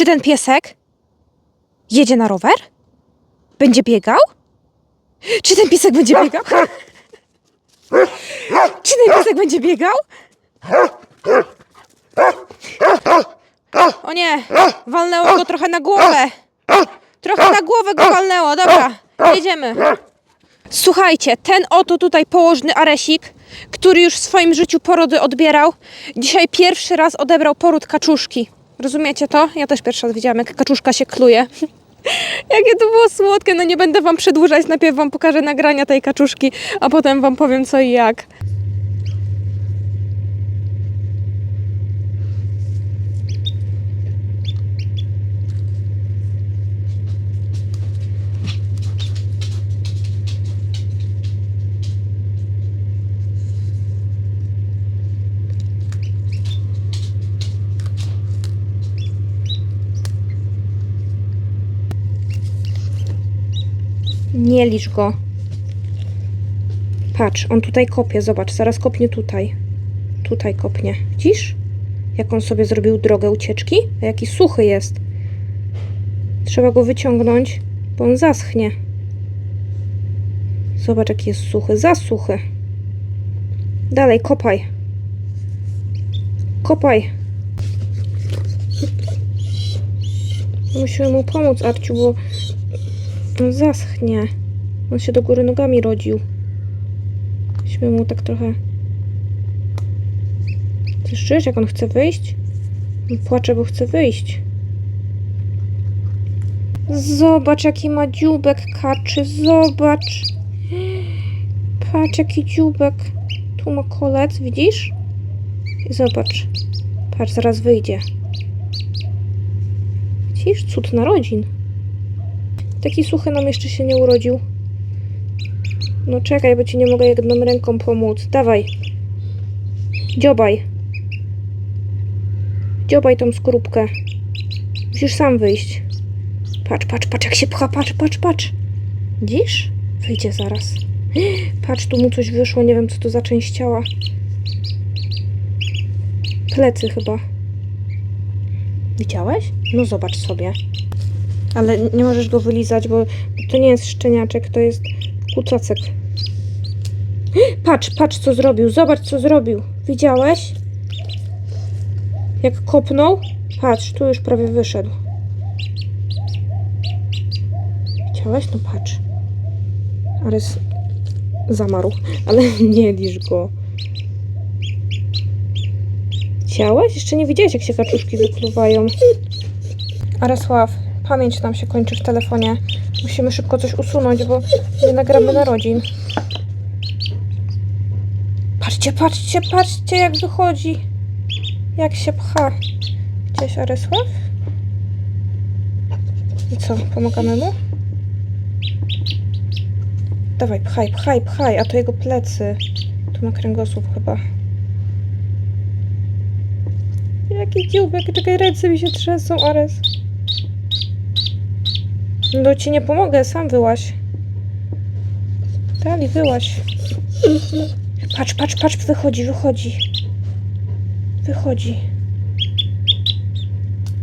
Czy ten piesek jedzie na rower? Będzie biegał? Czy ten piesek będzie biegał? Czy ten piesek będzie biegał? O nie, walnęło go trochę na głowę. Trochę na głowę go walnęło, dobra, jedziemy. Słuchajcie, ten oto tutaj położny Aresik, który już w swoim życiu porody odbierał, dzisiaj pierwszy raz odebrał poród kaczuszki. Rozumiecie to? Ja też pierwszy raz widziałam, jak kaczuszka się kluje. Jakie to było słodkie, no nie będę wam przedłużać, najpierw wam pokażę nagrania tej kaczuszki, a potem wam powiem co i jak. Nie licz go. Patrz, on tutaj kopie, zobacz, zaraz kopnie tutaj. Tutaj kopnie. Widzisz? Jak on sobie zrobił drogę ucieczki? A jaki suchy jest. Trzeba go wyciągnąć, bo on zaschnie. Zobacz, jaki jest suchy. Zasuchy. Dalej, kopaj. Kopaj. Musimy mu pomóc, Arciu, bo on zaschnie. On się do góry nogami rodził. Musimy mu tak trochę... Słyszysz, jak on chce wyjść? On płacze, bo chce wyjść. Zobacz, jaki ma dziubek kaczy. Zobacz. Patrz, jaki dziubek. Tu ma kolec, widzisz? I zobacz. Patrz, zaraz wyjdzie. Widzisz? Cud narodzin. Taki suchy nam jeszcze się nie urodził. No czekaj, bo ci nie mogę jedną ręką pomóc. Dawaj. Dziobaj. Dziobaj tą skorupkę. Musisz sam wyjść. Patrz, patrz, patrz jak się pcha, patrz, patrz, patrz. Widzisz? Wyjdzie zaraz. Patrz, tu mu coś wyszło, nie wiem co to za część ciała. Plecy chyba. Widziałeś? No zobacz sobie. Ale nie możesz go wylizać, bo to nie jest szczeniaczek, to jest kucacek. Patrz, patrz co zrobił, zobacz co zrobił. Widziałeś? Jak kopnął? Patrz, tu już prawie wyszedł. Widziałeś? No patrz. Arys zamarł, ale nie lisz go. Widziałeś? Jeszcze nie widziałeś, jak się kaczuszki wykluwają. Arysław, pamięć nam się kończy w telefonie. Musimy szybko coś usunąć, bo nie nagramy narodzin. Patrzcie, patrzcie, patrzcie, jak wychodzi. Jak się pcha. Gdzieś Arysław? I co, pomagamy mu? Dawaj, pchaj, pchaj, pchaj, a to jego plecy. Tu ma kręgosłup chyba. Jaki dziubek, czekaj, ręce mi się trzęsą, Ares. No ci nie pomogę, sam wyłaś. Dali, wyłaś. Patrz, patrz, patrz, wychodzi, wychodzi. Wychodzi.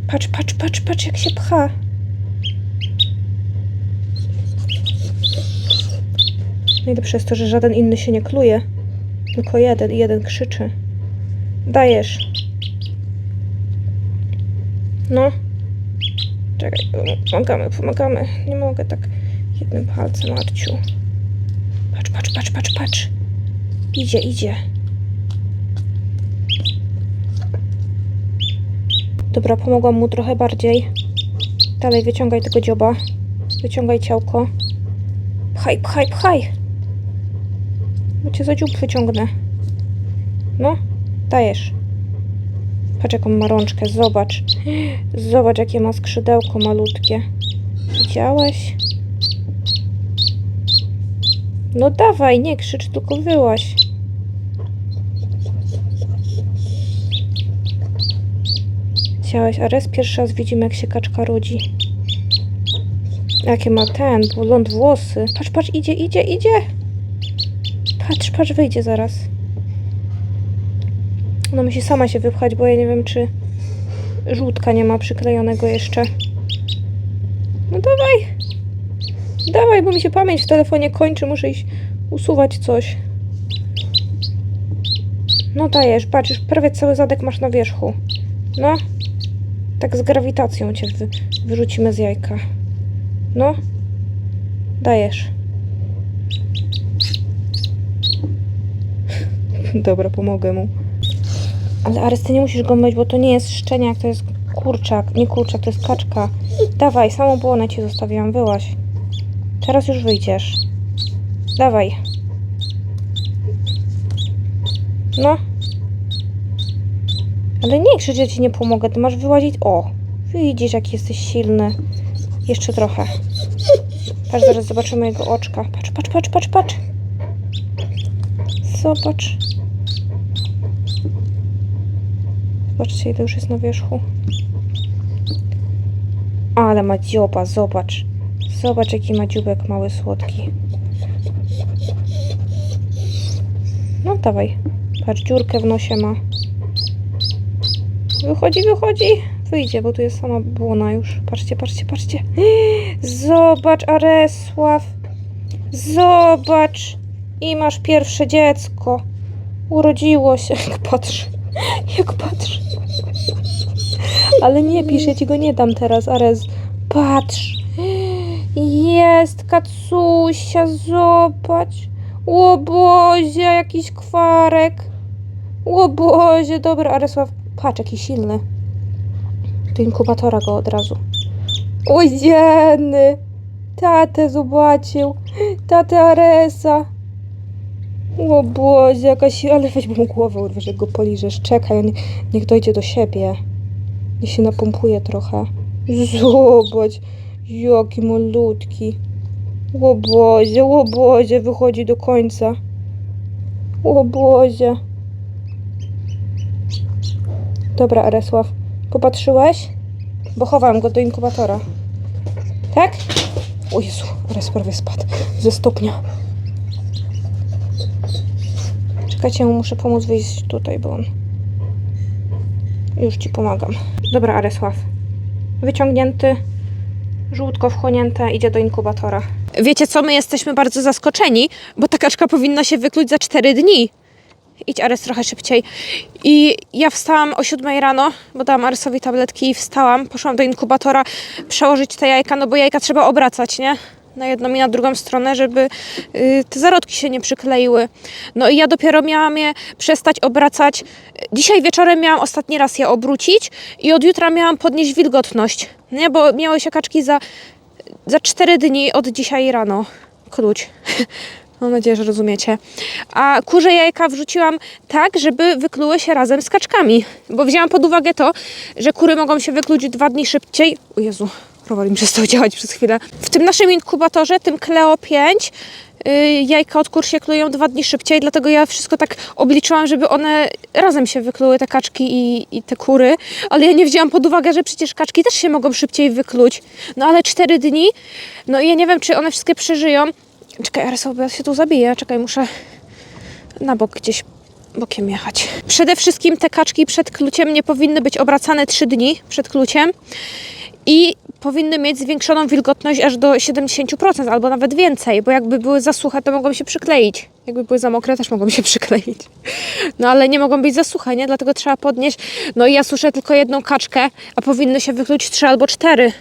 Patrz, patrz, patrz, patrz, jak się pcha. Najlepsze jest to, że żaden inny się nie kluje. Tylko jeden i jeden krzyczy. Dajesz. No. Czekaj, pomagamy, pomagamy. Nie mogę tak jednym palcem, Arciu. Patrz, patrz, patrz, patrz, patrz. Idzie, idzie. Dobra, pomogłam mu trochę bardziej. Dalej wyciągaj tego dzioba. Wyciągaj ciałko. Pchaj, pchaj, pchaj. Bo cię za dziób wyciągnę. No, dajesz. Patrz jaką ma rączkę, zobacz. Zobacz jakie ma skrzydełko malutkie. Widziałeś? No dawaj, nie krzycz, tylko wyłaś. Widziałeś, a raz pierwszy raz widzimy jak się kaczka rodzi. Jakie ma ten, blond włosy. Patrz, patrz, idzie, idzie, idzie. Patrz, patrz, wyjdzie zaraz. Ona musi sama się wypchać, bo ja nie wiem, czy żółtka nie ma przyklejonego jeszcze. No dawaj. Dawaj, bo mi się pamięć w telefonie kończy, muszę iść usuwać coś. No dajesz, patrz, już prawie cały zadek masz na wierzchu. No. Tak z grawitacją cię wy, wyrzucimy z jajka. No. Dajesz. Dobra, pomogę mu. Ale Arys, ty nie musisz go myć, bo to nie jest szczeniak, to jest kurczak. Nie kurczak, to jest kaczka. Dawaj, samą błonę ci zostawiłam, wyłaś. Teraz już wyjdziesz. Dawaj. No. Ale nie krzycz, ja ci nie pomogę. Ty masz wyłazić. O! Widzisz, jaki jesteś silny. Jeszcze trochę. Patrz, zaraz zobaczymy jego oczka. Patrz, patrz, patrz, patrz, patrz. Zobacz. Zobaczcie, ile już jest na wierzchu. Ale ma dzioba, zobacz. Zobacz, jaki ma dziubek mały, słodki. No dawaj. Patrz, dziurkę w nosie ma. Wychodzi, wychodzi. Wyjdzie, bo tu jest sama błona już. Patrzcie, patrzcie, patrzcie. Zobacz, Aresław. Zobacz. I masz pierwsze dziecko. Urodziło się. Jak patrz. Jak patrz. Ale nie pisz, ja ci go nie dam teraz, Ares. Patrz. Jest kacusia, zobacz. Łobozie, jakiś kwarek. Łobozie, dobra, Aresław. Patrz, jaki silny. Do inkubatora go od razu. O jeny! Tatę zobaczył. Tatę Aresa. O Boże, jakaś... Ale weź mu głowę urwiesz, jak go poliżesz. Czekaj, niech dojdzie do siebie. Niech się napompuje trochę. Zobacz, jaki malutki. O Boże, o Boże, wychodzi do końca. O Boże. Dobra, Aresław, popatrzyłeś? Bo chowałam go do inkubatora. Tak? O Jezu, Ares prawie spadł ze stopnia. Czekajcie, mu muszę pomóc wyjść tutaj, bo on... Już ci pomagam. Dobra, Aresław. Wyciągnięty, żółtko wchłonięte, idzie do inkubatora. Wiecie co, my jesteśmy bardzo zaskoczeni, bo ta kaczka powinna się wykluć za 4 dni. Idź Ares trochę szybciej. I ja wstałam o 7 rano, bo dałam Aresowi tabletki i wstałam, poszłam do inkubatora przełożyć te jajka, no bo jajka trzeba obracać, nie? Na jedną i na drugą stronę, żeby y, te zarodki się nie przykleiły. No i ja dopiero miałam je przestać obracać. Dzisiaj wieczorem miałam ostatni raz je obrócić i od jutra miałam podnieść wilgotność, nie? Bo miały się kaczki za, za 4 dni od dzisiaj rano kluć. Mam nadzieję, że rozumiecie. A kurze jajka wrzuciłam tak, żeby wykluły się razem z kaczkami. Bo wzięłam pod uwagę to, że kury mogą się wykluć dwa dni szybciej. O Jezu, rower mi przestał działać przez chwilę. W tym naszym inkubatorze, tym Cleo 5, yy, jajka od kur się klują dwa dni szybciej, dlatego ja wszystko tak obliczyłam, żeby one razem się wykluły, te kaczki i, i te kury. Ale ja nie wzięłam pod uwagę, że przecież kaczki też się mogą szybciej wykluć. No ale cztery dni, no i ja nie wiem, czy one wszystkie przeżyją. Czekaj, ja się tu zabiję. Czekaj, muszę na bok gdzieś bokiem jechać. Przede wszystkim te kaczki przed kluciem nie powinny być obracane 3 dni przed kluciem i powinny mieć zwiększoną wilgotność aż do 70% albo nawet więcej, bo jakby były za suche, to mogą się przykleić. Jakby były za mokre, też mogą się przykleić. No ale nie mogą być za suche, nie? Dlatego trzeba podnieść. No i ja suszę tylko jedną kaczkę, a powinny się wykluć 3 albo 4.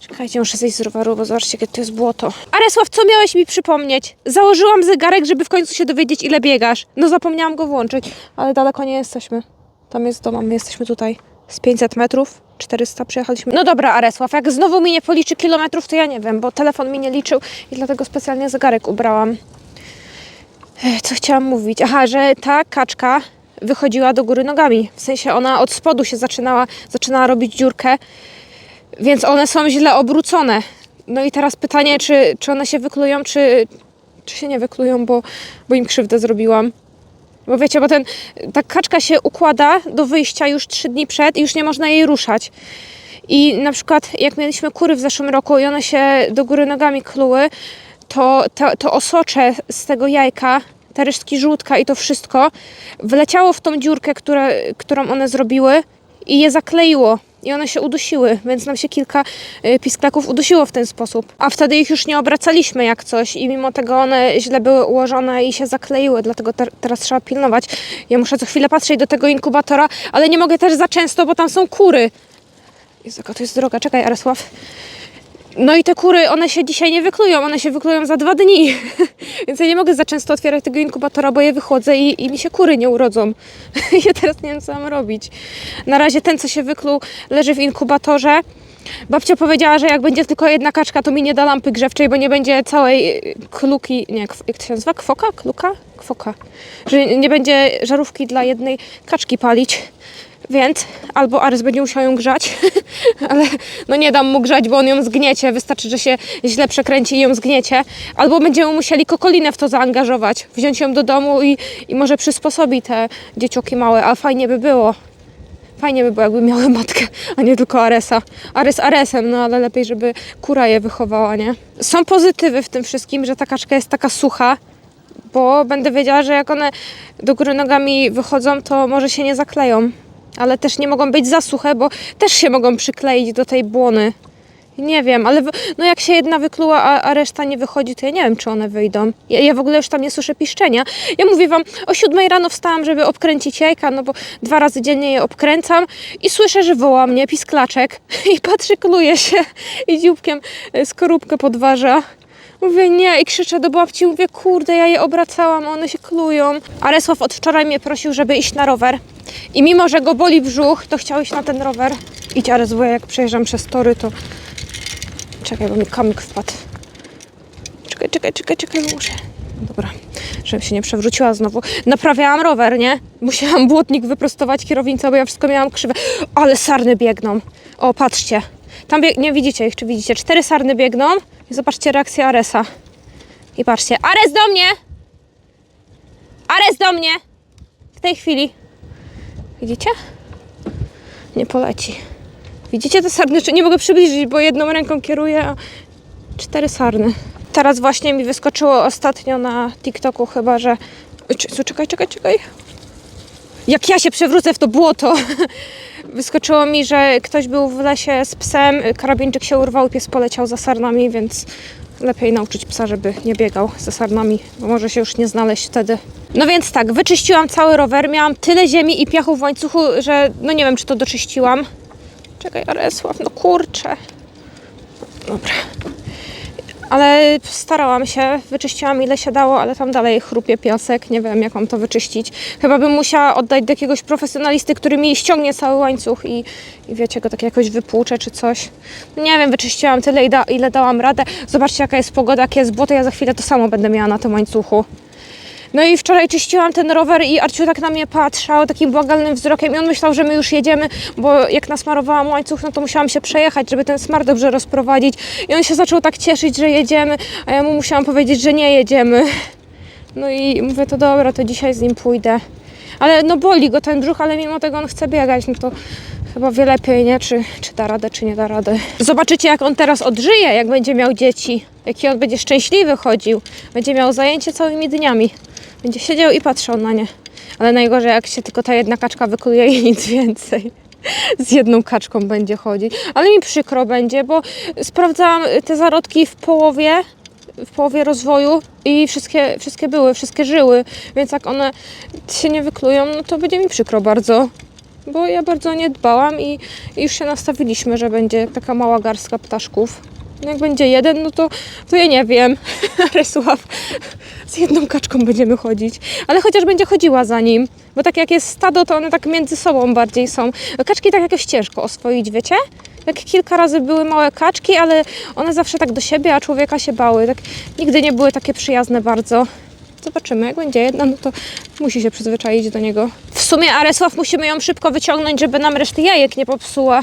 Czekajcie, muszę zejść z roweru, bo zobaczcie, jakie to jest błoto. Aresław, co miałeś mi przypomnieć? Założyłam zegarek, żeby w końcu się dowiedzieć, ile biegasz. No zapomniałam go włączyć, ale daleko nie jesteśmy. Tam jest dom, a my jesteśmy tutaj. Z 500 metrów, 400 przyjechaliśmy. No dobra, Aresław, jak znowu mi nie policzy kilometrów, to ja nie wiem, bo telefon mi nie liczył i dlatego specjalnie zegarek ubrałam. Co chciałam mówić? Aha, że ta kaczka wychodziła do góry nogami. W sensie ona od spodu się zaczynała, zaczynała robić dziurkę więc one są źle obrócone. No i teraz pytanie, czy, czy one się wyklują, czy, czy się nie wyklują, bo, bo im krzywdę zrobiłam. Bo wiecie, bo ten, ta kaczka się układa do wyjścia już trzy dni przed i już nie można jej ruszać. I na przykład jak mieliśmy kury w zeszłym roku i one się do góry nogami kluły, to, to, to osocze z tego jajka, te resztki żółtka i to wszystko wleciało w tą dziurkę, które, którą one zrobiły i je zakleiło. I one się udusiły, więc nam się kilka y, pisklaków udusiło w ten sposób. A wtedy ich już nie obracaliśmy jak coś i mimo tego one źle były ułożone i się zakleiły, dlatego te, teraz trzeba pilnować. Ja muszę co chwilę patrzeć do tego inkubatora, ale nie mogę też za często, bo tam są kury. Jezu, to jest droga. Czekaj, Arysław. No i te kury, one się dzisiaj nie wyklują, one się wyklują za dwa dni. Więc ja nie mogę za często otwierać tego inkubatora, bo je wychodzę i, i mi się kury nie urodzą. ja teraz nie wiem, co mam robić. Na razie ten, co się wykluł, leży w inkubatorze. Babcia powiedziała, że jak będzie tylko jedna kaczka, to mi nie da lampy grzewczej, bo nie będzie całej y, kluki, nie, jak to się nazywa? Kwoka? Kluka? Kwoka. Że nie będzie żarówki dla jednej kaczki palić. Więc albo Arys będzie musiał ją grzać, ale no nie dam mu grzać, bo on ją zgniecie. Wystarczy, że się źle przekręci i ją zgniecie. Albo będziemy musieli kokolinę w to zaangażować, wziąć ją do domu i, i może przysposobi te dzieciuki małe, a fajnie by było. Fajnie by było, jakby miały matkę, a nie tylko Aresa. Ares Aresem, no ale lepiej, żeby kura je wychowała, nie? Są pozytywy w tym wszystkim, że ta kaczka jest taka sucha, bo będę wiedziała, że jak one do góry nogami wychodzą, to może się nie zakleją. Ale też nie mogą być za suche, bo też się mogą przykleić do tej błony. Nie wiem, ale no jak się jedna wykluła, a, a reszta nie wychodzi, to ja nie wiem, czy one wyjdą. Ja, ja w ogóle już tam nie słyszę piszczenia. Ja mówię wam, o siódmej rano wstałam, żeby obkręcić jajka, no bo dwa razy dziennie je obkręcam i słyszę, że woła mnie pisklaczek i patrzy, kluje się i dzióbkiem y, skorupkę podważa. Mówię nie i krzyczę do babci, mówię kurde, ja je obracałam, one się klują. Aresław od wczoraj mnie prosił, żeby iść na rower. I mimo, że go boli brzuch, to chciał iść na ten rower. Idź Ares, bo ja jak przejeżdżam przez tory, to... Czekaj, bo mi kamyk wpadł. Czekaj, czekaj, czekaj, czekaj, muszę. Dobra, żebym się nie przewróciła znowu. Naprawiałam rower, nie? Musiałam błotnik wyprostować kierownicę, bo ja wszystko miałam krzywe. Ale sarny biegną. O, patrzcie. Tam nie widzicie ich, czy widzicie? Cztery sarny biegną zobaczcie reakcję Aresa. I patrzcie. Ares do mnie! Ares do mnie! W tej chwili. Widzicie? Nie poleci. Widzicie te sarny? Nie mogę przybliżyć, bo jedną ręką kieruję, a cztery sarny. Teraz właśnie mi wyskoczyło ostatnio na TikToku chyba, że... Czekaj, czekaj, czekaj. Jak ja się przewrócę w to błoto. Wyskoczyło mi, że ktoś był w lesie z psem, karabinczyk się urwał pies poleciał za sarnami, więc lepiej nauczyć psa, żeby nie biegał za sarnami, bo może się już nie znaleźć wtedy. No więc tak, wyczyściłam cały rower, miałam tyle ziemi i piachu w łańcuchu, że no nie wiem, czy to doczyściłam. Czekaj, Aresław, no kurczę. Dobra. Ale starałam się, wyczyściłam ile się dało, ale tam dalej chrupie piasek, nie wiem jak mam to wyczyścić. Chyba bym musiała oddać do jakiegoś profesjonalisty, który mi ściągnie cały łańcuch i, i wiecie, go tak jakoś wypłucze czy coś. Nie wiem, wyczyściłam tyle, ile, dałam radę. Zobaczcie jaka jest pogoda, jakie jest błoto, ja za chwilę to samo będę miała na tym łańcuchu. No i wczoraj czyściłam ten rower i Arciu tak na mnie patrzał takim błagalnym wzrokiem i on myślał, że my już jedziemy, bo jak nasmarowałam łańcuch, no to musiałam się przejechać, żeby ten smar dobrze rozprowadzić. I on się zaczął tak cieszyć, że jedziemy, a ja mu musiałam powiedzieć, że nie jedziemy. No i mówię, to dobra, to dzisiaj z nim pójdę. Ale no boli go ten brzuch, ale mimo tego on chce biegać, no to chyba wie lepiej, nie? Czy, czy da radę, czy nie da radę. Zobaczycie, jak on teraz odżyje, jak będzie miał dzieci. Jaki on będzie szczęśliwy chodził. Będzie miał zajęcie całymi dniami. Będzie siedział i patrzył na nie. Ale najgorzej, jak się tylko ta jedna kaczka wykluje i nic więcej. Z jedną kaczką będzie chodzić. Ale mi przykro będzie, bo sprawdzałam te zarodki w połowie, w połowie rozwoju i wszystkie, wszystkie były, wszystkie żyły. Więc jak one się nie wyklują, no to będzie mi przykro bardzo. Bo ja bardzo nie dbałam i, i już się nastawiliśmy, że będzie taka mała garstka ptaszków. No Jak będzie jeden, no to, to ja nie wiem. Rysław, z jedną kaczką będziemy chodzić. Ale chociaż będzie chodziła za nim. Bo tak jak jest stado, to one tak między sobą bardziej są. Kaczki tak jakoś ciężko oswoić, wiecie? Jak kilka razy były małe kaczki, ale one zawsze tak do siebie, a człowieka się bały. Tak nigdy nie były takie przyjazne bardzo. Zobaczymy, jak będzie jedna, no to musi się przyzwyczaić do niego. W sumie Aresław musimy ją szybko wyciągnąć, żeby nam reszty jajek nie popsuła.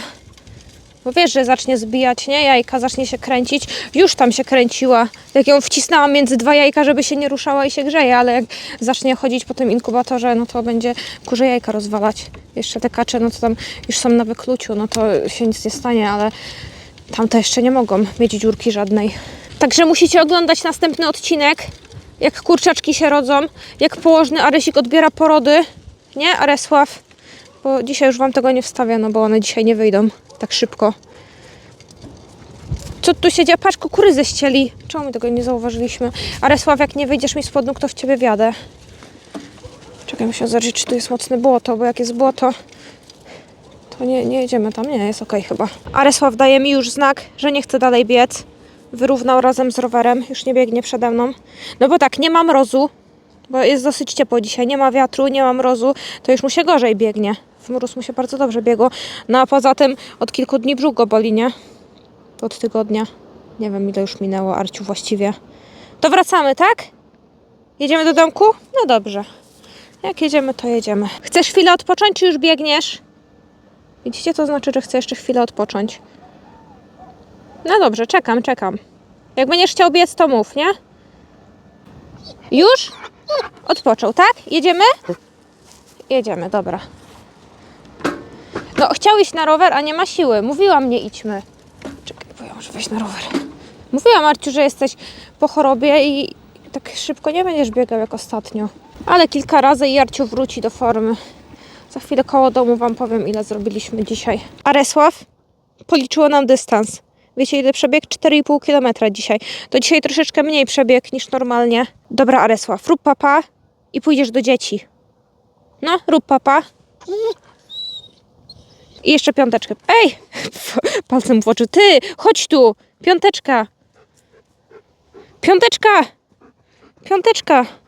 Bo wiesz, że zacznie zbijać, nie? Jajka zacznie się kręcić. Już tam się kręciła. Jak ją wcisnęłam między dwa jajka, żeby się nie ruszała i się grzeje, ale jak zacznie chodzić po tym inkubatorze, no to będzie kurze jajka rozwalać. Jeszcze te kacze, no to tam już są na wykluciu, no to się nic nie stanie, ale tamte jeszcze nie mogą mieć dziurki żadnej. Także musicie oglądać następny odcinek, jak kurczaczki się rodzą, jak położny Aresik odbiera porody. Nie, Aresław? Bo dzisiaj już wam tego nie wstawię, no bo one dzisiaj nie wyjdą tak szybko. Co tu się dzieje? Patrz, kukurydzę ścieli. Czemu my tego nie zauważyliśmy? Aresław, jak nie wyjdziesz mi spod nóg, to w ciebie wiadę. Czekaj, muszę zobaczyć, czy tu jest mocne błoto, bo jak jest błoto, to nie, nie jedziemy tam. Nie, jest okej chyba. Aresław daje mi już znak, że nie chce dalej biec. Wyrównał razem z rowerem, już nie biegnie przede mną. No bo tak, nie ma mrozu, bo jest dosyć ciepło dzisiaj, nie ma wiatru, nie ma mrozu, to już mu się gorzej biegnie. Mróz mu się bardzo dobrze biegło. No a poza tym od kilku dni brzuch go boli, nie? Od tygodnia. Nie wiem, ile już minęło, Arciu, właściwie. To wracamy, tak? Jedziemy do domku? No dobrze. Jak jedziemy, to jedziemy. Chcesz chwilę odpocząć, czy już biegniesz? Widzicie, to znaczy, że chcę jeszcze chwilę odpocząć. No dobrze, czekam, czekam. Jak będziesz chciał biec, to mów, nie? Już? Odpoczął, tak? Jedziemy? Jedziemy, dobra. No, chciał iść na rower, a nie ma siły. Mówiłam, nie idźmy. Czekaj, bo ja muszę wejść na rower. Mówiłam, Marciu, że jesteś po chorobie i tak szybko nie będziesz biegał jak ostatnio. Ale kilka razy i Arciu wróci do formy. Za chwilę koło domu Wam powiem, ile zrobiliśmy dzisiaj. Aresław policzyło nam dystans. Wiecie, ile przebieg? 4,5 km dzisiaj. To dzisiaj troszeczkę mniej przebieg niż normalnie. Dobra, Aresław, rób papa i pójdziesz do dzieci. No, rób papa. I jeszcze piąteczkę. Ej! Palcem w oczy. Ty, chodź tu! Piąteczka! Piąteczka! Piąteczka!